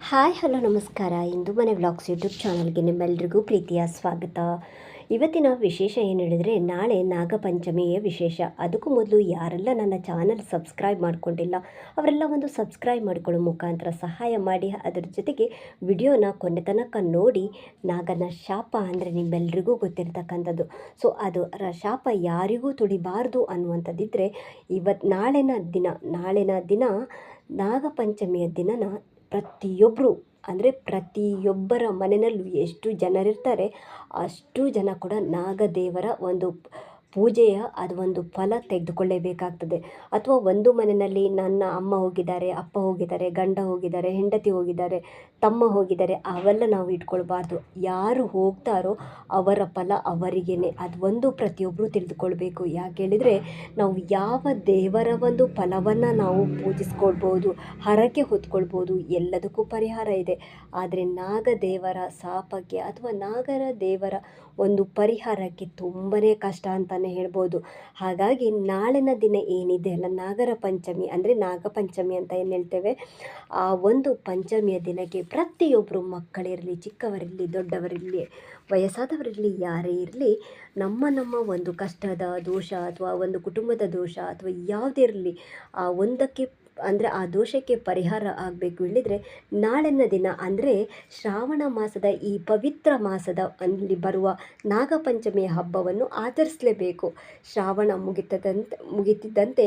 Hi, hello, ನಮಸ್ಕಾರ. ಇಂದು ಮನೆ vlogs YouTube ಚಾನಲ್ಗೆ ನಿಮ್ಮೆಲ್ರಿಗೂ ಪ್ರೀತಿಯ ಸ್ವಾಗತ. ಇವತ್ತಿನ ವಿಶೇಷ ಏನು ಹೇಳಿದರೆ, ನಾಳೆ ನಾಗಪಂಚಮಿಯ ವಿಶೇಷ. ಅದಕ್ಕೂ ಮೊದಲು ಯಾರೆಲ್ಲ ನನ್ನ ಚಾನಲ್ ಸಬ್ಸ್ಕ್ರೈಬ್ ಮಾಡ್ಕೊಂಡಿಲ್ಲ, ಅವರೆಲ್ಲ ಒಂದು ಸಬ್ಸ್ಕ್ರೈಬ್ ಮಾಡ್ಕೊಳ್ಳೋ ಮುಖಾಂತರ ಸಹಾಯ ಮಾಡಿ. ಅದರ ಜೊತೆಗೆ ವಿಡಿಯೋನ ಕೊನೆ ತನಕ ನೋಡಿ. ನಾಗನ ಶಾಪ ಅಂದರೆ ನಿಮ್ಮೆಲ್ರಿಗೂ ಗೊತ್ತಿರತಕ್ಕಂಥದ್ದು. ಸೊ, ಅದು ಶಾಪ ಯಾರಿಗೂ ತುಳಿಬಾರ್ದು ಅನ್ನುವಂಥದ್ದಿದ್ದರೆ ಇವತ್ತು ನಾಳೆನ ದಿನ ನಾಳೆನ ದಿನ ನಾಗಪಂಚಮಿಯ ದಿನನ ಪ್ರತಿಯೊಬ್ಬರು ಅಂದರೆ ಪ್ರತಿಯೊಬ್ಬರ ಮನೆಯಲ್ಲೂ ಎಷ್ಟು ಜನರಿರ್ತಾರೆ ಅಷ್ಟು ಜನ ಕೂಡ ನಾಗದೇವರ ಒಂದು ಪೂಜೆಯ ಅದು ಒಂದು ಫಲ ತೆಗೆದುಕೊಳ್ಳೇಬೇಕಾಗ್ತದೆ. ಅಥವಾ ಒಂದು ಮನೆಯಲ್ಲಿ ನನ್ನ ಅಮ್ಮ ಹೋಗಿದ್ದಾರೆ, ಅಪ್ಪ ಹೋಗಿದ್ದಾರೆ, ಗಂಡ ಹೋಗಿದ್ದಾರೆ, ಹೆಂಡತಿ ಹೋಗಿದ್ದಾರೆ, ತಮ್ಮ ಹೋಗಿದ್ದಾರೆ, ಅವೆಲ್ಲ ನಾವು ಇಟ್ಕೊಳ್ಬಾರ್ದು. ಯಾರು ಹೋಗ್ತಾರೋ ಅವರ ಫಲ ಅವರಿಗೇನೆ. ಅದು ಒಂದು ಪ್ರತಿಯೊಬ್ಬರು ತಿಳಿದುಕೊಳ್ಬೇಕು. ಯಾಕೆ ಹೇಳಿದರೆ ನಾವು ಯಾವ ದೇವರ ಒಂದು ಫಲವನ್ನು ನಾವು ಪೂಜಿಸ್ಕೊಳ್ಬೋದು, ಹರಕೆ ಹೊತ್ಕೊಳ್ಬೋದು, ಎಲ್ಲದಕ್ಕೂ ಪರಿಹಾರ ಇದೆ. ಆದರೆ ನಾಗದೇವರ ಸಾಪಕ್ಕೆ ಅಥವಾ ನಾಗರ ದೇವರ ಒಂದು ಪರಿಹಾರಕ್ಕೆ ತುಂಬನೇ ಕಷ್ಟ ಅಂತಲೇ ಹೇಳ್ಬೋದು. ಹಾಗಾಗಿ ನಾಳಿನ ದಿನ ಏನಿದೆ ಅಲ್ಲ, ನಾಗರ ಪಂಚಮಿ ಅಂದರೆ ನಾಗಪಂಚಮಿ ಅಂತ ಏನು ಹೇಳ್ತೇವೆ? ಆ ಒಂದು ಪಂಚಮಿಯ ದಿನಕ್ಕೆ ಪ್ರತಿಯೊಬ್ಬರು ಮಕ್ಕಳಿರಲಿ, ಚಿಕ್ಕವರಿರಲಿ, ದೊಡ್ಡವರಿರಲಿ, ವಯಸ್ಸಾದವರಿರಲಿ, ಯಾರೇ ಇರಲಿ, ನಮ್ಮ ನಮ್ಮ ಒಂದು ಕಷ್ಟದ ದೋಷ ಅಥವಾ ಒಂದು ಕುಟುಂಬದ ದೋಷ ಅಥವಾ ಯಾವುದೇ ಇರಲಿ ಆ ಒಂದಕ್ಕೆ ಅಂದರೆ ಆ ದೋಷಕ್ಕೆ ಪರಿಹಾರ ಆಗಬೇಕು ಹೇಳಿದರೆ ನಾಳೆನ ದಿನ ಅಂದರೆ ಶ್ರಾವಣ ಮಾಸದ ಈ ಪವಿತ್ರ ಮಾಸದ ಅಲ್ಲಿ ಬರುವ ನಾಗಪಂಚಮಿಯ ಹಬ್ಬವನ್ನು ಆಚರಿಸಲೇಬೇಕು. ಶ್ರಾವಣ ಮುಗಿತದಂತೆ, ಮುಗಿತಿದ್ದಂತೆ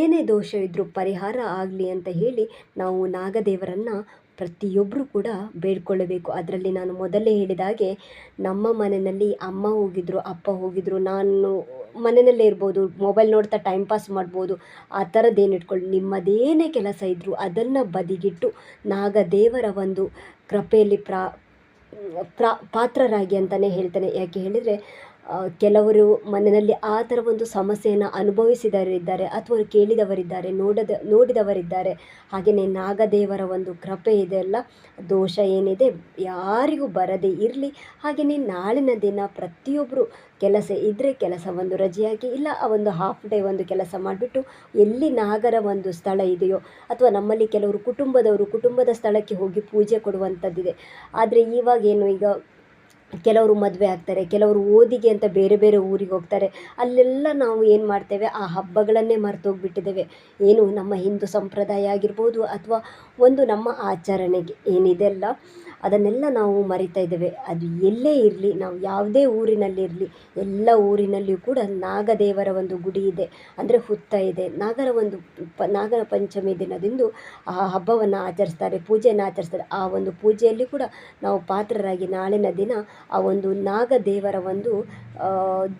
ಏನೇ ದೋಷ ಇದ್ದರೂ ಪರಿಹಾರ ಆಗಲಿ ಅಂತ ಹೇಳಿ ನಾವು ನಾಗದೇವರನ್ನು ಪ್ರತಿಯೊಬ್ಬರೂ ಕೂಡ ಬೇಡ್ಕೊಳ್ಳಬೇಕು. ಅದರಲ್ಲಿ ನಾನು ಮೊದಲೇ ಹೇಳಿದ ಹಾಗೆ ನಮ್ಮ ಮನೆಯಲ್ಲಿ ಅಮ್ಮ ಹೋಗಿದ್ರು, ಅಪ್ಪ ಹೋಗಿದ್ರು, ನಾನು ಮನೆಯಲ್ಲೇ ಇರ್ಬೋದು ಮೊಬೈಲ್ ನೋಡ್ತಾ ಟೈಮ್ ಪಾಸ್ ಮಾಡ್ಬೋದು, ಆ ಥರದ್ದೇನು ಇಟ್ಕೊಳ್ಳಿ. ನಿಮ್ಮದೇನೇ ಕೆಲಸ ಇದ್ದರೂ ಅದನ್ನು ಬದಿಗಿಟ್ಟು ನಾಗದೇವರ ಒಂದು ಕೃಪೆಯಲ್ಲಿ ಪ್ರಾ ಪ್ರಾ, ಪಾತ್ರರಾಗಿ ಅಂತಲೇ ಹೇಳ್ತೇನೆ. ಯಾಕೆ ಹೇಳಿದರೆ ಕೆಲವರು ಮನೆಯಲ್ಲಿ ಆ ಥರ ಒಂದು ಸಮಸ್ಯೆಯನ್ನು ಅನುಭವಿಸಿದವರಿದ್ದಾರೆ ಅಥವಾ ಕೇಳಿದವರಿದ್ದಾರೆ, ನೋಡದ, ನೋಡಿದವರಿದ್ದಾರೆ. ಹಾಗೆಯೇ ನಾಗದೇವರ ಒಂದು ಕೃಪೆ ಇದೆ ಅಲ್ಲ, ದೋಷ ಏನಿದೆ ಯಾರಿಗೂ ಬರದೇ ಇರಲಿ. ಹಾಗೆಯೇ ನಾಳಿನ ದಿನ ಪ್ರತಿಯೊಬ್ಬರು ಕೆಲಸ ಇದ್ದರೆ ಕೆಲಸ ಒಂದು ರಜೆಯಾಗಿ, ಇಲ್ಲ ಆ ಒಂದು ಹಾಫ್ ಡೇ ಒಂದು ಕೆಲಸ ಮಾಡಿಬಿಟ್ಟು ಎಲ್ಲಿ ನಾಗರ ಒಂದು ಸ್ಥಳ ಇದೆಯೋ ಅಥವಾ ನಮ್ಮಲ್ಲಿ ಕೆಲವರು ಕುಟುಂಬದವರು ಕುಟುಂಬದ ಸ್ಥಳಕ್ಕೆ ಹೋಗಿ ಪೂಜೆ ಕೊಡುವಂಥದ್ದಿದೆ. ಆದರೆ ಇವಾಗೇನು ಈಗ ಕೆಲವರು ಮದುವೆ ಆಗ್ತಾರೆ, ಕೆಲವರು ಓದಿಗೆ ಅಂತ ಬೇರೆ ಬೇರೆ ಊರಿಗೆ ಹೋಗ್ತಾರೆ. ಅಲ್ಲೆಲ್ಲ ನಾವು ಏನು ಮಾಡ್ತೇವೆ? ಆ ಹಬ್ಬಗಳನ್ನೇ ಮರ್ತೋಗ್ಬಿಟ್ಟಿದ್ದೇವೆ. ಏನು ನಮ್ಮ ಹಿಂದೂ ಸಂಪ್ರದಾಯ ಆಗಿರ್ಬೋದು ಅಥವಾ ಒಂದು ನಮ್ಮ ಆಚರಣೆಗೆ ಏನಿದೆಲ್ಲ ಅದನ್ನೆಲ್ಲ ನಾವು ಮರಿತಾ ಇದ್ದೇವೆ. ಅದು ಎಲ್ಲೇ ಇರಲಿ, ನಾವು ಯಾವುದೇ ಊರಿನಲ್ಲಿರಲಿ, ಎಲ್ಲ ಊರಿನಲ್ಲಿಯೂ ಕೂಡ ನಾಗದೇವರ ಒಂದು ಗುಡಿ ಇದೆ. ಅಂದರೆ ಹುತ್ತ ಇದೆ. ನಾಗರ ಒಂದು ಪ, ನಾಗರ ಪಂಚಮಿ ದಿನದಂದು ಆ ಹಬ್ಬವನ್ನು ಆಚರಿಸ್ತಾರೆ, ಪೂಜೆಯನ್ನು ಆಚರಿಸ್ತಾರೆ. ಆ ಒಂದು ಪೂಜೆಯಲ್ಲಿ ಕೂಡ ನಾವು ಪಾತ್ರರಾಗಿ ನಾಳಿನ ದಿನ ಆ ಒಂದು ನಾಗದೇವರ ಒಂದು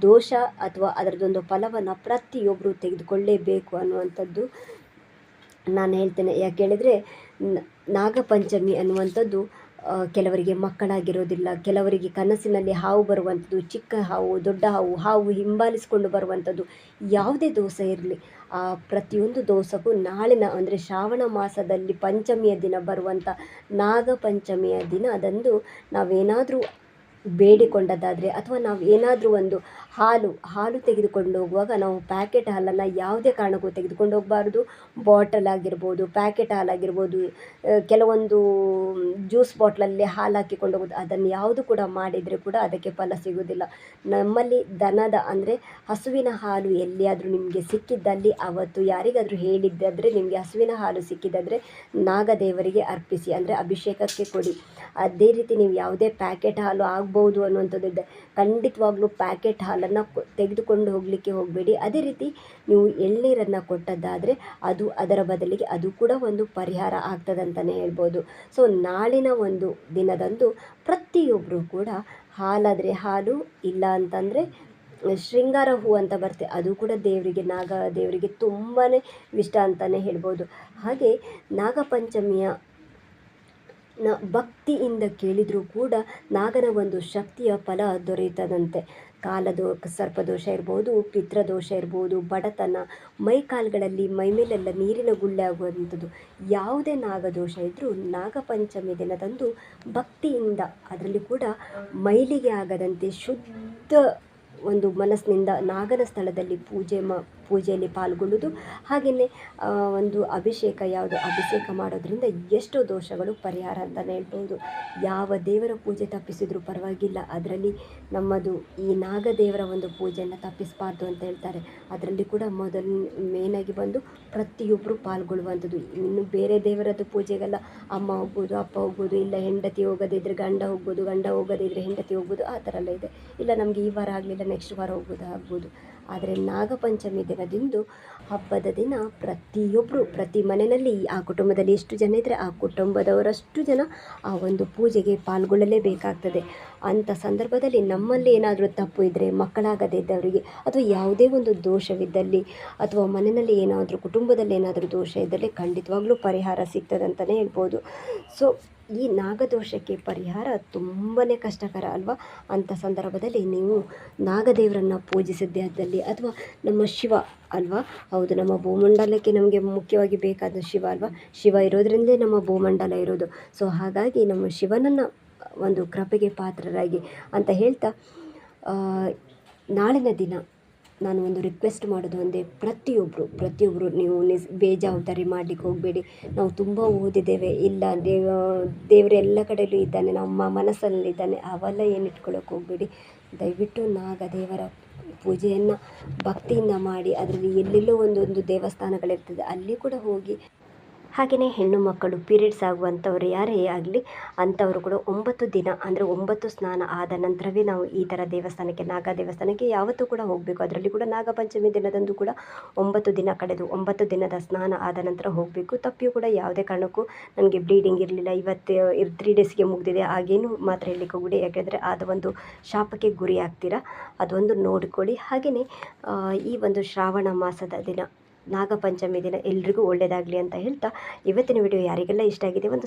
ದೋಷ ಅಥವಾ ಅದರದ್ದೊಂದು ಫಲವನ್ನು ಪ್ರತಿಯೊಬ್ಬರು ತೆಗೆದುಕೊಳ್ಳೇಬೇಕು ಅನ್ನುವಂಥದ್ದು ನಾನು ಹೇಳ್ತೇನೆ. ಯಾಕೆ ಹೇಳಿದರೆ ನಾಗಪಂಚಮಿ ಅನ್ನುವಂಥದ್ದು ಕೆಲವರಿಗೆ ಮಕ್ಕಳಾಗಿರೋದಿಲ್ಲ ಕೆಲವರಿಗೆ ಕನಸಿನಲ್ಲಿ ಹಾವು ಬರುವಂಥದ್ದು, ಚಿಕ್ಕ ಹಾವು, ದೊಡ್ಡ ಹಾವು ಹಾವು ಹಿಂಬಾಲಿಸಿಕೊಂಡು ಬರುವಂಥದ್ದು ಯಾವುದೇ ದೋಷ ಇರಲಿ. ಆ, ಪ್ರತಿಯೊಂದು ದೋಷಕ್ಕೂ ನಾಳಿನ ಅಂದರೆ ಶ್ರಾವಣ ಮಾಸದಲ್ಲಿ ಪಂಚಮಿಯ ದಿನ ಬರುವಂಥ ನಾಗಪಂಚಮಿಯ ದಿನದಂದು ನಾವೇನಾದರೂ ಬೇಡಿಕೊಂಡದ್ದಾದರೆ ಅಥವಾ ನಾವು ಏನಾದರೂ ಒಂದು ಹಾಲು ಹಾಲು ತೆಗೆದುಕೊಂಡು ಹೋಗುವಾಗ ನಾವು ಪ್ಯಾಕೆಟ್ ಹಾಲನ್ನು ಯಾವುದೇ ಕಾರಣಕ್ಕೂ ತೆಗೆದುಕೊಂಡು ಹೋಗಬಾರ್ದು. ಬಾಟಲ್ ಆಗಿರ್ಬೋದು ಪ್ಯಾಕೆಟ್ ಹಾಲಾಗಿರ್ಬೋದು ಕೆಲವೊಂದು ಜ್ಯೂಸ್ ಬಾಟ್ಲಲ್ಲಿ ಹಾಲು ಹಾಕಿಕೊಂಡು ಹೋಗೋದು, ಅದನ್ನು ಯಾವುದು ಕೂಡ ಮಾಡಿದರೆ ಕೂಡ ಅದಕ್ಕೆ ಫಲ ಸಿಗುವುದಿಲ್ಲ ನಮ್ಮಲ್ಲಿ ದನದ ಅಂದರೆ ಹಸುವಿನ ಹಾಲು ಎಲ್ಲಿಯಾದರೂ ನಿಮಗೆ ಸಿಕ್ಕಿದ್ದಲ್ಲಿ, ಅವತ್ತು ಯಾರಿಗಾದರೂ ಹೇಳಿದ್ದಾದರೆ ನಿಮಗೆ ಹಸುವಿನ ಹಾಲು ಸಿಕ್ಕಿದ್ದಾದರೆ ನಾಗದೇವರಿಗೆ ಅರ್ಪಿಸಿ, ಅಂದರೆ ಅಭಿಷೇಕಕ್ಕೆ ಕೊಡಿ. ಅದೇ ರೀತಿ ನೀವು ಯಾವುದೇ ಪ್ಯಾಕೆಟ್ ಹಾಲು ಆಗ್ಬೋದು ಅನ್ನುವಂಥದ್ದು ಖಂಡಿತವಾಗ್ಲೂ ಪ್ಯಾಕೆಟ್ ಹಾಲನ್ನು ತೆಗೆದುಕೊಂಡು ಹೋಗಲಿಕ್ಕೆ ಹೋಗಬೇಡಿ. ಅದೇ ರೀತಿ ನೀವು ಎಳ್ನೀರನ್ನು ಕೊಟ್ಟದ್ದಾದರೆ ಅದು ಅದರ ಬದಲಿಗೆ ಅದು ಕೂಡ ಒಂದು ಪರಿಹಾರ ಆಗ್ತದಂತಲೇ ಹೇಳ್ಬೋದು. ಸೊ ನಾಳಿನ ಒಂದು ದಿನದಂದು ಪ್ರತಿಯೊಬ್ಬರು ಕೂಡ ಹಾಲಾದರೆ ಹಾಲು, ಇಲ್ಲ ಅಂತಂದರೆ ಶೃಂಗಾರ ಹೂ ಅಂತ ಬರುತ್ತೆ. ಅದು ಕೂಡ ದೇವರಿಗೆ, ನಾಗ ದೇವರಿಗೆ ತುಂಬಾ ಇಷ್ಟ ಅಂತಲೇ ಹೇಳ್ಬೋದು. ಹಾಗೆ ನಾಗಪಂಚಮಿಯ ನ ಭಕ್ತಿಯಿಂದ ಕೇಳಿದರೂ ಕೂಡ ನಾಗನ ಒಂದು ಶಕ್ತಿಯ ಫಲ ದೊರೆಯುತ್ತದಂತೆ ಕಾಲದೋ ಸರ್ಪದೋಷ ಇರ್ಬೋದು ಪಿತೃದೋಷ ಇರ್ಬೋದು, ಬಡತನ, ಮೈ ಕಾಲುಗಳಲ್ಲಿ ಮೈಮೇಲೆಲ್ಲ ನೀರಿನ ಗುಳ್ಳೆ ಆಗುವಂಥದ್ದು, ಯಾವುದೇ ನಾಗದೋಷ ಇದ್ದರೂ ನಾಗಪಂಚಮಿ ದಿನದಂದು ಭಕ್ತಿಯಿಂದ, ಅದರಲ್ಲಿ ಕೂಡ ಮೈಲಿಗೆ ಆಗದಂತೆ ಶುದ್ಧ ಒಂದು ಮನಸ್ಸಿನಿಂದ ನಾಗನ ಸ್ಥಳದಲ್ಲಿ ಪೂಜೆ ಮ, ಪೂಜೆಯಲ್ಲಿ ಪಾಲ್ಗೊಳ್ಳುವುದು. ಹಾಗೆಯೇ ಒಂದು ಅಭಿಷೇಕ, ಯಾವುದು ಅಭಿಷೇಕ ಮಾಡೋದ್ರಿಂದ ಎಷ್ಟೋ ದೋಷಗಳು ಪರಿಹಾರ ಅಂತಲೇ ಹೇಳ್ಬೋದು. ಯಾವ ದೇವರ ಪೂಜೆ ತಪ್ಪಿಸಿದರೂ ಪರವಾಗಿಲ್ಲ. ಅದರಲ್ಲಿ ನಮ್ಮದು ಈ ನಾಗದೇವರ ಒಂದು ಪೂಜೆಯನ್ನು ತಪ್ಪಿಸಬಾರ್ದು ಅಂತ ಹೇಳ್ತಾರೆ. ಅದರಲ್ಲಿ ಕೂಡ ಮೊದಲು, ಮೇನಾಗಿ ಬಂದು ಪ್ರತಿಯೊಬ್ಬರು ಪಾಲ್ಗೊಳ್ಳುವಂಥದ್ದು. ಇನ್ನು ಬೇರೆ ದೇವರದ್ದು ಪೂಜೆಗೆಲ್ಲ. ಅಮ್ಮ ಹೋಗ್ಬೋದು, ಅಪ್ಪ ಹೋಗ್ಬೋದು, ಇಲ್ಲ ಹೆಂಡತಿ ಹೋಗೋದಿದ್ರೆ ಗಂಡ ಹೋಗ್ಬೋದು, ಗಂಡ ಹೋಗೋದಿದ್ರೆ ಹೆಂಡತಿ ಹೋಗ್ಬೋದು, ಆ ಥರ ಎಲ್ಲ ಇದೆ. ಇಲ್ಲ, ನಮಗೆ ಈ ವಾರ ಆಗಲಿಲ್ಲ ನೆಕ್ಸ್ಟ್ ವಾರ ಹೋಗೋದಾಗ್ಬೋದು ಆದರೆ ನಾಗಪಂಚಮಿ ದಿನದಂದು ಹಬ್ಬದ ದಿನ ಪ್ರತಿಯೊಬ್ಬರು ಪ್ರತಿ ಮನೆಯಲ್ಲಿ ಆ ಕುಟುಂಬದಲ್ಲಿ ಎಷ್ಟು ಜನ ಇದ್ದರೆ ಆ ಕುಟುಂಬದವರಷ್ಟು ಜನ ಆ ಒಂದು ಪೂಜೆಗೆ ಪಾಲ್ಗೊಳ್ಳಲೇಬೇಕಾಗ್ತದೆ. ಅಂಥ ಸಂದರ್ಭದಲ್ಲಿ ನಮ್ಮಲ್ಲಿ ಏನಾದರೂ ತಪ್ಪು ಇದ್ದರೆ ಮಕ್ಕಳಾಗದೇ ಇದ್ದವರಿಗೆ ಅಥವಾ ಯಾವುದೇ ಒಂದು ದೋಷವಿದ್ದಲ್ಲಿ ಅಥವಾ ಮನೆಯಲ್ಲಿ ಏನಾದರೂ ಕುಟುಂಬದಲ್ಲಿ ಏನಾದರೂ ದೋಷ ಇದ್ದಲ್ಲಿ ಖಂಡಿತವಾಗ್ಲೂ ಪರಿಹಾರ ಸಿಗ್ತದೆ ಅಂತಲೇ ಹೇಳ್ಬೋದು. ಸೊ ಈ ನಾಗದೋಷಕ್ಕೆ ಪರಿಹಾರ ತುಂಬಾ ಕಷ್ಟಕರ ಅಲ್ವಾ? ಅಂಥ ಸಂದರ್ಭದಲ್ಲಿ ನೀವು ನಾಗದೇವರನ್ನು ಪೂಜಿಸಿದ್ದಲ್ಲಿ ಅಥವಾ ನಮ್ಮ ಶಿವ ಅಲ್ವಾ? ಹೌದು, ನಮ್ಮ ಭೂಮಂಡಲಕ್ಕೆ ನಮಗೆ ಮುಖ್ಯವಾಗಿ ಬೇಕಾದ ಶಿವ ಅಲ್ವಾ? ಶಿವ ಇರೋದ್ರಿಂದಲೇ ನಮ್ಮ ಭೂಮಂಡಲ ಇರೋದು. ಸೊ ಹಾಗಾಗಿ ನಮ್ಮ ಶಿವನನ್ನು ಒಂದು ಕೃಪೆಗೆ ಪಾತ್ರರಾಗಿ ಅಂತ ಹೇಳ್ತಾ ನಾಳಿನ ದಿನ ನಾನು ಒಂದು ರಿಕ್ವೆಸ್ಟ್ ಮಾಡೋದು ಒಂದೇ ಪ್ರತಿಯೊಬ್ಬರು ಪ್ರತಿಯೊಬ್ಬರು ನೀವು ನಿಸ್ ಬೇಜವಾಬ್ದಾರಿ ಮಾಡಲಿಕ್ಕೆ ಹೋಗಬೇಡಿ. ನಾವು ತುಂಬ ಓದಿದ್ದೇವೆ, ಇಲ್ಲ ದೇವ, ದೇವರು ಎಲ್ಲ ಕಡೆಯಲ್ಲೂ ಇದ್ದಾನೆ, ನಮ್ಮ ಮನಸ್ಸಲ್ಲಿದ್ದಾನೆ ಅವೆಲ್ಲ ಏನು ಇಟ್ಕೊಳ್ಳೋಕೆ ಹೋಗಬೇಡಿ. ದಯವಿಟ್ಟು ನಾಗ ದೇವರ ಪೂಜೆಯನ್ನು ಭಕ್ತಿಯಿಂದ ಮಾಡಿ, ಅದರಲ್ಲಿ ಎಲ್ಲೆಲ್ಲೋ ಒಂದೊಂದು ದೇವಸ್ಥಾನಗಳಿರ್ತದೆ, ಅಲ್ಲಿ ಕೂಡ ಹೋಗಿ ಹಾಗೆಯೇ ಹೆಣ್ಣು ಮಕ್ಕಳು ಪೀರಿಯಡ್ಸ್ ಆಗುವಂಥವ್ರು ಯಾರೇ ಆಗಲಿ, ಅಂಥವರು ಕೂಡ ಒಂಬತ್ತು ದಿನ, ಅಂದರೆ ಒಂಬತ್ತು ಸ್ನಾನ ಆದ ನಂತರವೇ ನಾವು ಈ ಥರ ದೇವಸ್ಥಾನಕ್ಕೆ, ನಾಗ ದೇವಸ್ಥಾನಕ್ಕೆ ಯಾವತ್ತೂ ಕೂಡ ಹೋಗಬೇಕು. ಅದರಲ್ಲಿ ಕೂಡ ನಾಗಪಂಚಮಿ ದಿನದಂದು ಕೂಡ ಒಂಬತ್ತು ದಿನ ಕಳೆದು, ಒಂಬತ್ತು ದಿನದ ಸ್ನಾನ ಆದ ನಂತರ ಹೋಗಬೇಕು. ತಪ್ಪಿಯೂ ಕೂಡ ಯಾವುದೇ ಕಾರಣಕ್ಕೂ ನನಗೆ ಬ್ಲೀಡಿಂಗ್ ಇರಲಿಲ್ಲ. ಇವತ್ತು ತ್ರೀ ಡೇಸ್ಗೆ ಮುಗಿದಿದೆ. ಹಾಗೇನು ಮಾತ್ರ ಹೇಳಲಿಕ್ಕೆ ಹೋಗಬೇಡಿ ಯಾಕೆಂದರೆ ಅದು ಒಂದು ಶಾಪಕ್ಕೆ ಗುರಿ ಆಗ್ತೀರಾ ಅದೊಂದು ನೋಡಿಕೊಳ್ಳಿ. ಹಾಗೆಯೇ ಈ ಒಂದು ಶ್ರಾವಣ ಮಾಸದ ದಿನ ನಾಗಪಂಚಮಿ ದಿನ ಎಲ್ರಿಗೂ ಒಳ್ಳೆಯದಾಗಲಿ ಅಂತ ಹೇಳ್ತಾ ಇವತ್ತಿನ ವಿಡಿಯೋ ಯಾರಿಗೆಲ್ಲ ಇಷ್ಟ ಆಗಿದೆ ಒಂದು.